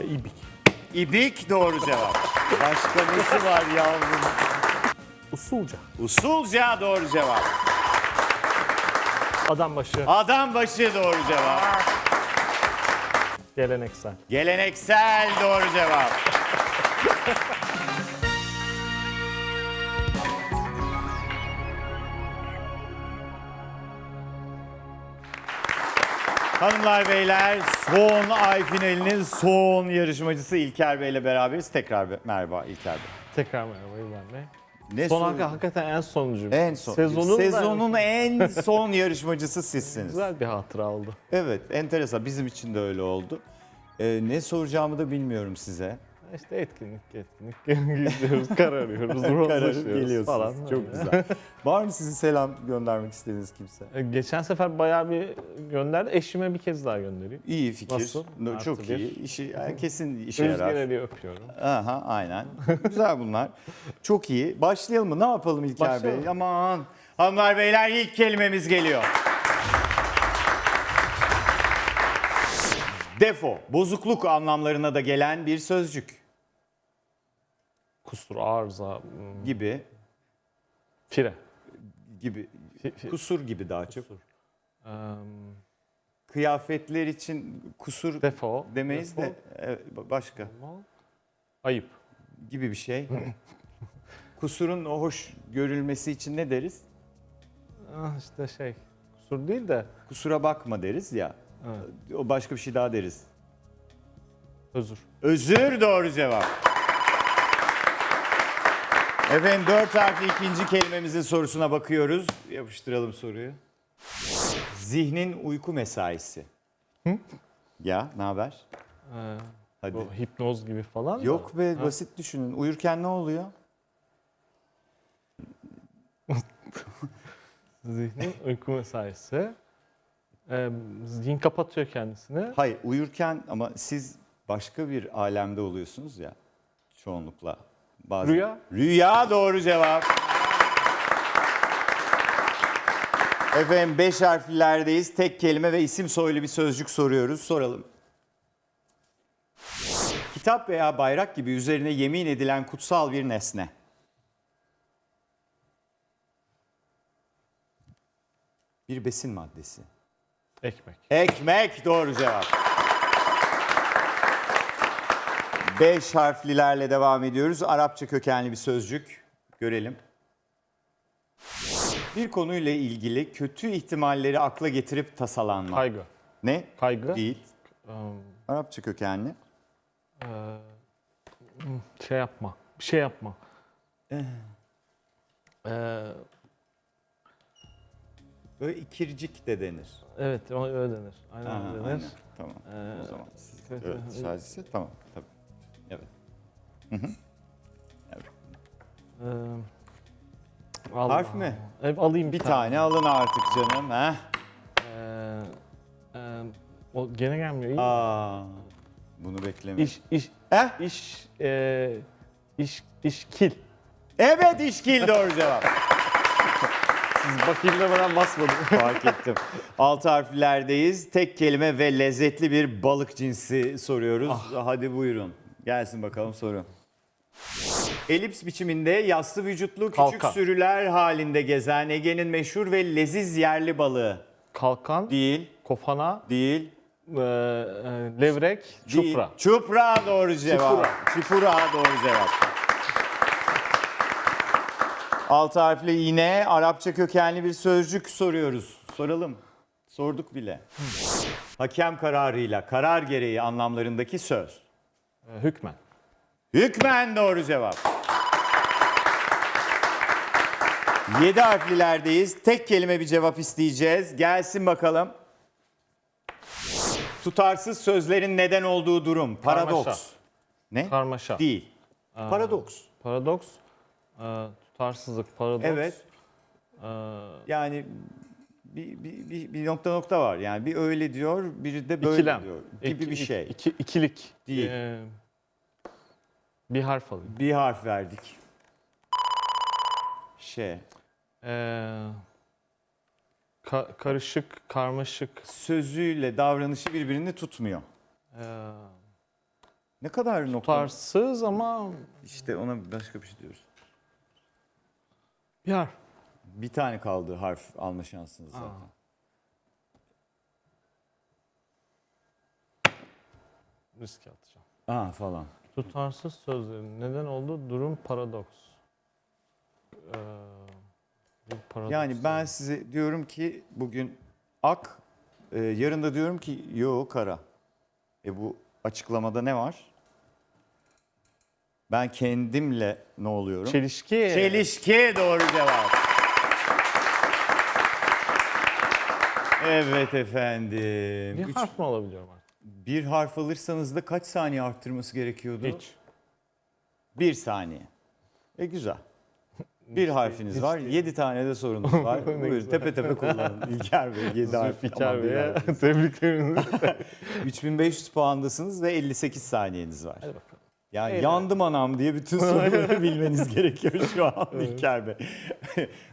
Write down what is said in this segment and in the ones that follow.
E, İbik. İbik doğru cevap. Başka nesi var yavrum? Usulca. Usulca doğru cevap. Adam başı. Adam başı doğru cevap. Geleneksel. Geleneksel doğru cevap. Hanımlar beyler son ay finalinin son yarışmacısı İlker Bey ile beraberiz. Tekrar be- merhaba İlker Bey. Tekrar merhaba İlhan Bey. Ne Son soru- hakikaten, hakikaten en sonuncu. en son. Sezonun, Sezonun en son yarışmacısı sizsiniz. güzel bir hatıra oldu. Evet, enteresan. Bizim için de öyle oldu. Ee, ne soracağımı da bilmiyorum size. İşte etkinlik, etkinlik. Gidiyoruz, kararıyoruz, Kararıp rozlaşıyoruz geliyorsunuz. falan. Çok güzel. Var mı sizin selam göndermek istediğiniz kimse? E, Geçen sefer bayağı bir gönderdi. Eşime bir kez daha gönderiyor. İyi fikir. Nasıl? No, Artı Çok bir. iyi. İşi, yani kesin işe yarar. eli öpüyorum. Aha, aynen. Güzel bunlar. Çok iyi. Başlayalım mı? Ne yapalım İlker Başlayalım. Bey? Aman. Hanımlar beyler ilk kelimemiz geliyor. Defo, bozukluk anlamlarına da gelen bir sözcük Kusur, arıza, hmm, gibi fire. gibi Fi- fi- kusur gibi daha çok. Eee, Kıyafetler için kusur defo. demeyiz defo, de evet, başka Ayıp. gibi bir şey. Kusurun o hoş görülmesi için ne deriz? Ah işte şey, kusur değil de Kusura bakma deriz ya. O başka bir şey daha deriz. özür. Özür doğru cevap. Efendim dört harfli ikinci kelimemizin sorusuna bakıyoruz. Yapıştıralım soruyu. Zihnin uyku mesaisi. Ya ne haber? Ee, Hadi. bu hipnoz gibi falan. Yok be Ha, basit düşünün. Uyurken ne oluyor? Zihnin uyku mesaisi. Ee, zihin kapatıyor kendisini. Hayır uyurken ama siz başka bir alemde oluyorsunuz ya çoğunlukla. Bazen. Rüya. Rüya doğru cevap. Efendim beş harflerdeyiz. Tek kelime ve isim soylu bir sözcük soruyoruz. Soralım. Kitap veya bayrak gibi üzerine yemin edilen kutsal bir nesne. Bir besin maddesi. Ekmek. Ekmek doğru cevap. Beş harflilerle devam ediyoruz. Arapça kökenli bir sözcük. Görelim. Bir konuyla ilgili kötü ihtimalleri akla getirip tasalanma. Kaygı. Ne? Kaygı. Değil. Ee, Arapça kökenli. e, hmm, şey yapma. Bir şey yapma. Ee, Böyle ikircik de denir. evet o öyle denir. Aynen Aha, öyle denir. aynen. Tamam. Ee, o zaman siz, evet, sadece tamam. Tabii. Evet. Ee, Allah. Harf mi? Evet, alayım Bir tane alın artık canım. Heh. Ee, e, o gene gelmiyor. İyi. Aa, bunu beklemiyorum. İş, iş, Heh. iş, e, iş, işkil. Evet işkil doğru cevap. Siz bakayım demeden basmadım. Fark ettim. Altı harflerdeyiz. Tek kelime ve lezzetli bir balık cinsi soruyoruz. Hadi buyurun. Gelsin bakalım soru. Elips biçiminde yassı vücutlu küçük Kalkan. sürüler halinde gezen Ege'nin meşhur ve leziz yerli balığı. Kalkan, Değil, kofana, değil, e, e, levrek, değil. çupra. Çupra doğru cevap. Çupra doğru cevap. Altı harfli yine Arapça kökenli bir sözcük soruyoruz. Soralım. Sorduk bile. Hakem kararıyla karar gereği anlamlarındaki söz. E, hükmen. Hükmen doğru cevap. Yedi harflilerdeyiz. Tek kelime bir cevap isteyeceğiz. Gelsin bakalım. Tutarsız sözlerin neden olduğu durum. Paradoks. Karmaşa. Ne? Karmaşa. Değil. Paradoks. Paradoks, e, tutarsızlık, paradoks. Evet. e, Yani bir, bir, bir, bir nokta nokta var. Yani bir öyle diyor, biri de böyle ikilem. diyor gibi İki- bir şey. iki- ikilik. Değil. E, bir harf alayım. Bir harf verdik. Şey. E, ka- karışık, karmaşık. Sözüyle davranışı birbirini tutmuyor. E, Ne kadar nokta? Tutarsız ama İşte ona başka bir şey diyoruz. bir harf. Bir tane kaldı harf alma şansınız zaten. Aa. Riske atacağım. Aa falan. Tutarsız sözlerin neden olduğu durum paradoks. Ee, bir paradoks Yani ben size diyorum ki bugün ak, e, yarın da diyorum ki yo kara. E bu açıklamada ne var? Ben kendimle ne oluyorum? Çelişki. Çelişki doğru cevap. Evet efendim. Bir Üç- harf mı alabiliyorum artık? bir harf alırsanız da kaç saniye arttırması gerekiyordu? Hiç. Bir saniye. E güzel. Bir harfiniz var. Yedi tane de sorunuz var. Ne Buyurun güzel. tepe tepe kullanın. İlker Bey yedi harf. Zülfikar Aman bir Bey'e harf. tebriklerimizi. 3500 puandasınız ve 58 saniyeniz var. Hadi bakalım. Yani Eyvallah. yandım anam diye bütün soruları bilmeniz gerekiyor şu an İlker Bey.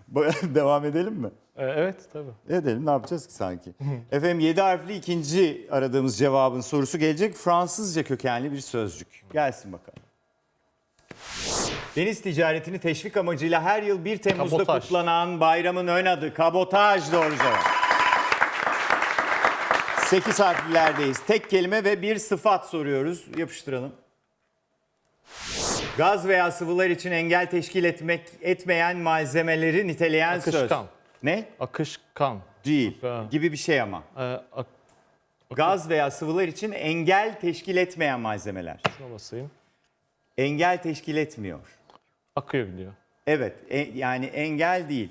Bu- Devam edelim mi? Ee, evet tabii. Edelim ne yapacağız ki sanki? Efendim 7 harfli ikinci aradığımız cevabın sorusu gelecek. Fransızca kökenli bir sözcük. Gelsin bakalım. Deniz ticaretini teşvik amacıyla her yıl 1 Temmuz'da Kabotaj. kutlanan bayramın ön adı kabotaj doğru cevap. 8 harflilerdeyiz. Tek kelime ve bir sıfat soruyoruz. Yapıştıralım. Gaz veya sıvılar için engel teşkil etmek etmeyen malzemeleri niteleyen söz. Akışkan. Ne? Akışkan. Değil. Ha. Gibi bir şey ama. Ee, ak- Gaz veya sıvılar için engel teşkil etmeyen malzemeler. şuna basayım. Engel teşkil etmiyor. Akıyor gidiyor. Evet, e- yani engel değil.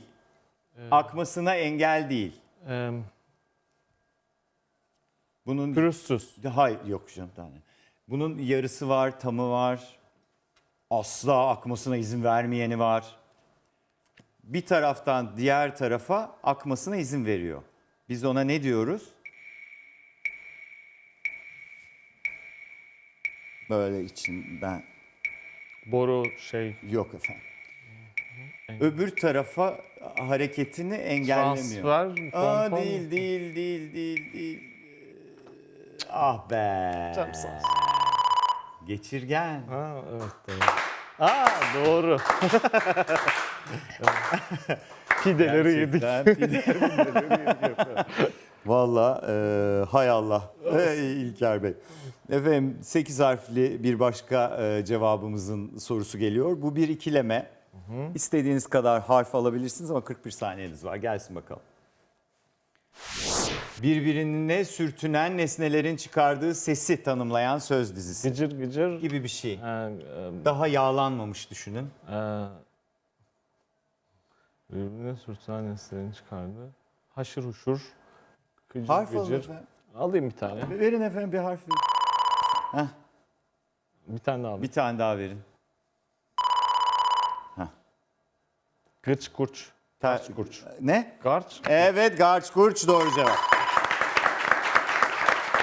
Akmasına engel değil. Ee, Bunun pürüzsüz. hayır yok canım tane. Bunun yarısı var, tamı var. Asla akmasına izin vermeyeni var. Bir taraftan diğer tarafa akmasına izin veriyor. Biz ona ne diyoruz? Böyle içinden Boru şey Yok efendim. Öbür tarafa hareketini engellemiyor. transfer Aa, pompon. değil değil değil değil değil. Ee, Ah be. Geçirgen. Ha evet doğru. Aa doğru. Pideleri yedik. Valla e, hay Allah İlker Bey. Efendim 8 harfli bir başka e, cevabımızın sorusu geliyor. Bu bir ikileme. İstediğiniz kadar harf alabilirsiniz ama 41 saniyeniz var. Gelsin bakalım. Birbirine sürtünen nesnelerin çıkardığı sesi tanımlayan söz dizisi Gıcır gıcır. gibi bir şey. Ee, e, Daha yağlanmamış düşünün. e, birbirine sürtünen nesnelerin çıkardı. Haşır huşur. Gıcır Harf alın gıcır. efendim. Alayım bir tane. Verin efendim bir harf. verin. Bir tane daha alayım. Bir tane daha verin. Gıç kurç. Ta- Garç kurç. Ne? Garç. Evet Garç Kurç doğru cevap.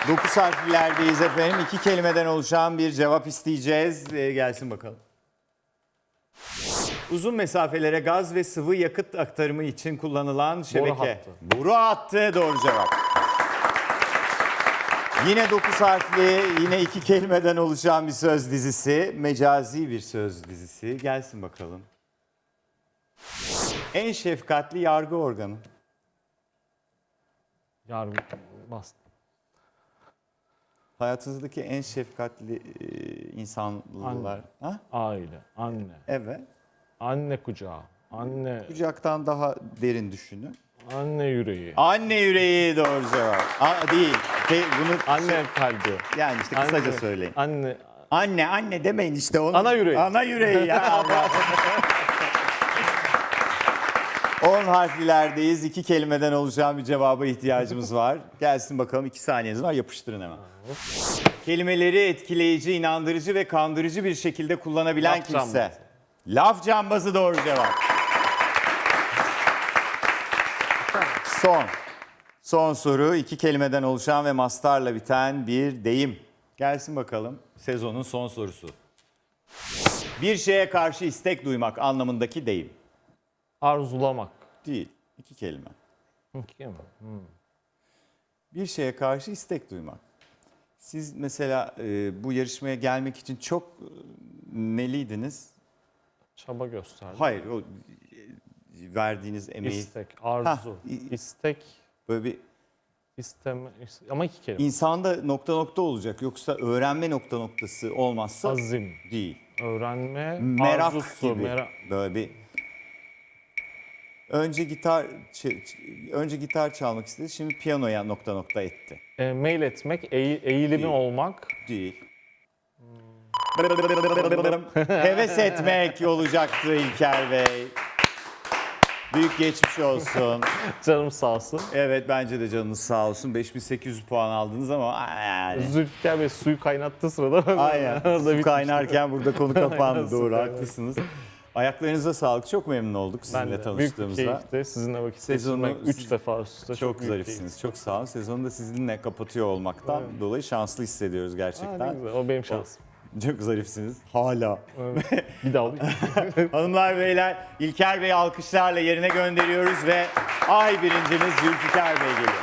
9 harflilerdeyiz efendim. İki kelimeden oluşan bir cevap isteyeceğiz. Ee, gelsin bakalım. Uzun mesafelere gaz ve sıvı yakıt aktarımı için kullanılan şebeke. hattı. Boru hattı doğru cevap. Yine 9 harfli, yine iki kelimeden oluşan bir söz dizisi. Mecazi bir söz dizisi. Gelsin bakalım. En şefkatli yargı organı. Yargı bastı. Hayatınızdaki en şefkatli e, insanlar. Ha? Aile, anne. Evet. Anne kucağı. Anne, Kucaktan daha derin düşünün. anne yüreği. Anne yüreği doğru cevap. A, değil. De- bunu Anne kalbi. yani işte kısaca Anne- söyleyin. Anne, Anne anne demeyin işte onu. Ana yüreği. Ana yüreği ya. 10 harflilerdeyiz. İki kelimeden oluşan bir cevaba ihtiyacımız var. Gelsin bakalım. iki saniyeniz var. Yapıştırın hemen. Kelimeleri etkileyici, inandırıcı ve kandırıcı bir şekilde kullanabilen kimse. Laf cambazı doğru cevap. Son. Son soru iki kelimeden oluşan ve mastarla biten bir deyim. Gelsin bakalım sezonun son sorusu. Bir şeye karşı istek duymak anlamındaki deyim. arzulamak. Değil. iki kelime. İki mi? Hmm. Bir şeye karşı istek duymak. Siz mesela e, bu yarışmaya gelmek için çok e, neliydiniz? Çaba gösterdim. Hayır, o e, verdiğiniz emeği İstek, arzu, Hah, i- istek, böyle bir isteme, is- ama iki kelime. insanda nokta nokta olacak. Yoksa öğrenme nokta noktası olmazsa Azim, değil. öğrenme, Merak arzusu, gibi. merak. Böyle bir önce gitar önce gitar çalmak istedi. Şimdi piyanoya nokta nokta etti. E, mail etmek, eğ- eğilimi Değil. olmak, Değil. Heves etmek olacaktı İlker Bey. Büyük geçmiş olsun. canım sağ olsun. Evet bence de canınız sağ olsun. 5800 puan aldınız ama yani. Zülfikar Bey suyu kaynattığı sırada ben Aynen. Su kaynarken burada konu kapandı. Doğru haklısınız. Ayaklarınıza sağlık. Çok memnun olduk Ben sizinle de büyük bir tanıştığımızda. keyifti. Sizinle vakit Sezonu geçirmek 3 siz- defa üst Çok, büyük zarifsiniz. Çok sağ olun. Sezonu da sizinle kapatıyor olmaktan Evet. dolayı şanslı hissediyoruz. Aa, gerçekten. güzel. O benim şansım. Çok zarifsiniz. Hala. Evet. bir daha alayım. Hanımlar beyler İlker Bey alkışlarla yerine gönderiyoruz ve ay birincimiz Zülfikar Bey geliyor.